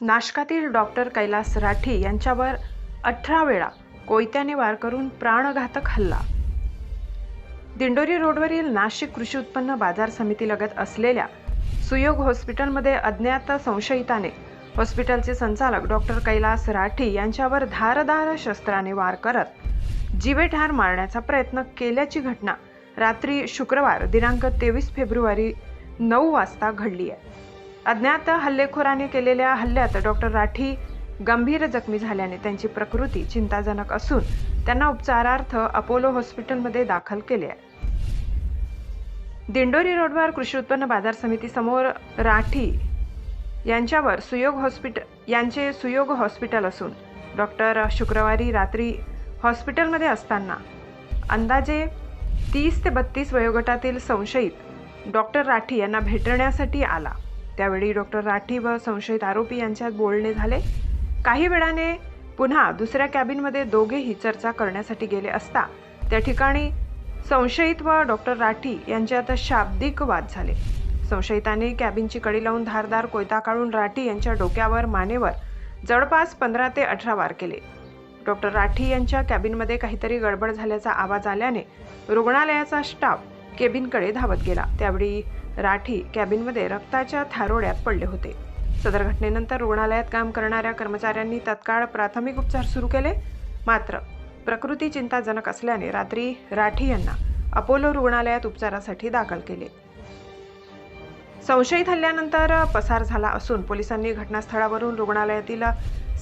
नाशकातील doctor Kailas Rathi यांच्यावर अठरा वेळा कोयत्याने वार करून प्राणघातक हल्ला. दिंडोरी रोडवरील नाशिक कृषी उत्पन्न बाजार समितीलगत असलेल्या सुयोग हॉस्पिटलमध्ये अज्ञात संशयिताने हॉस्पिटलचे संचालक डॉक्टर कैलास राठी यांच्यावर धारदार शस्त्राने वार करत जीवेठार मारण्याचा प्रयत्न केल्याची घटना रात्री शुक्रवार दिनांक तेवीस फेब्रुवारी नऊ वाजता घडली आहे. अज्ञात हल्लेखोराने केलेल्या हल्ल्यात डॉक्टर राठी गंभीर जखमी झाल्याने त्यांची प्रकृती चिंताजनक असून त्यांना उपचारार्थ अपोलो हॉस्पिटलमध्ये दाखल केले आहे. दिंडोरी रोडवर कृषी उत्पन्न बाजार समितीसमोर राठी यांच्यावर सुयोग हॉस्पिटल यांचे सुयोग हॉस्पिटल असून डॉक्टर शुक्रवारी रात्री हॉस्पिटलमध्ये असताना अंदाजे तीस ते बत्तीस वयोगटातील संशयित डॉक्टर राठी यांना भेटण्यासाठी आला. त्यावेळी डॉक्टर राठी व संशयित आरोपी यांच्यात बोलणे झाले. काही वेळाने पुन्हा दुसऱ्या कॅबिनमध्ये दोघेही चर्चा करण्यासाठी गेले असता त्या ठिकाणी संशयित व डॉक्टर राठी यांच्यात शाब्दिक वाद झाले. संशयिताने कॅबिनची कडी लावून धारदार कोयता काढून राठी यांच्या डोक्यावर मानेवर जवळपास पंधरा ते अठरा वार केले. डॉक्टर राठी यांच्या कॅबिनमध्ये काहीतरी गडबड झाल्याचा आवाज आल्याने रुग्णालयाचा स्टाफ केबिनकडे धावत गेला. त्यावेळी राठी कॅबिनमध्ये रक्ताच्या थारोड्यात पडले होते. सदर घटनेनंतर रुग्णालयात काम करणाऱ्या कर्मचाऱ्यांनी तत्काळ प्राथमिक उपचार सुरू केले. मात्र प्रकृती चिंताजनक असल्याने रात्री राठी यांना अपोलो रुग्णालयात उपचारासाठी दाखल केले. संशयित हल्ल्यानंतर पसार झाला असून पोलिसांनी घटनास्थळावरून रुग्णालयातील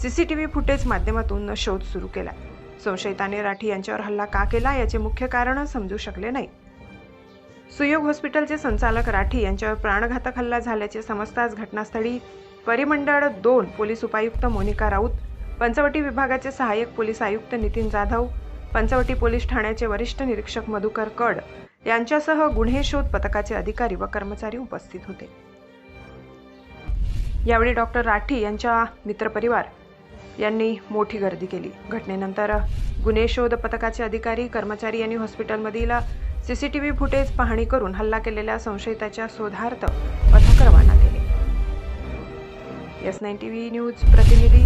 C C T V footage माध्यमातून शोध सुरू केला. संशयिताने राठी यांच्यावर हल्ला का केला याचे मुख्य कारण समजू शकले नाही. सुयोग हॉस्पिटलचे संचालक राठी यांच्यावर प्राणघातक हल्ला झाल्याचे समजताच घटनास्थळी परिमंडळ दोन पोलीस उपायुक्त मोनिका राऊत पंचवटी विभागाचे सहाय्यक पोलीस आयुक्त नितीन जाधव पंचवटी पोलीस ठाण्याचे वरिष्ठ निरीक्षक मधुकर कड यांच्यासह गुन्हे शोध पथकाचे अधिकारी व कर्मचारी उपस्थित होते. यावेळी डॉक्टर राठी यांच्या मित्रपरिवार यांनी मोठी गर्दी केली. घटनेनंतर गुन्हे शोध पथकाचे अधिकारी कर्मचारी यांनी हॉस्पिटलमधील सीसीटीव्ही फुटेज पाहणी करून हल्ला केलेल्या संशयिताच्या शोधार्थ पथक रवाना केले. S nine T V news प्रतिनिधी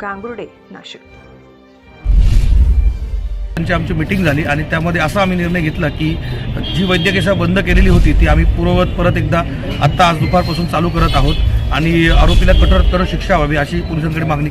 गांगुर्डे नाशिक. त्यांची आमची मिटिंग झाली आणि त्यामध्ये असा आम्ही निर्णय घेतला की जी वैद्यकीय सेवा बंद केलेली होती ती आम्ही पूर्ववत परत एकदा आत्ता आज दुपारपासून चालू करत आहोत आणि आरोपीला कठोर शिक्षा व्हावी अशी पोलिसांकडे मागणी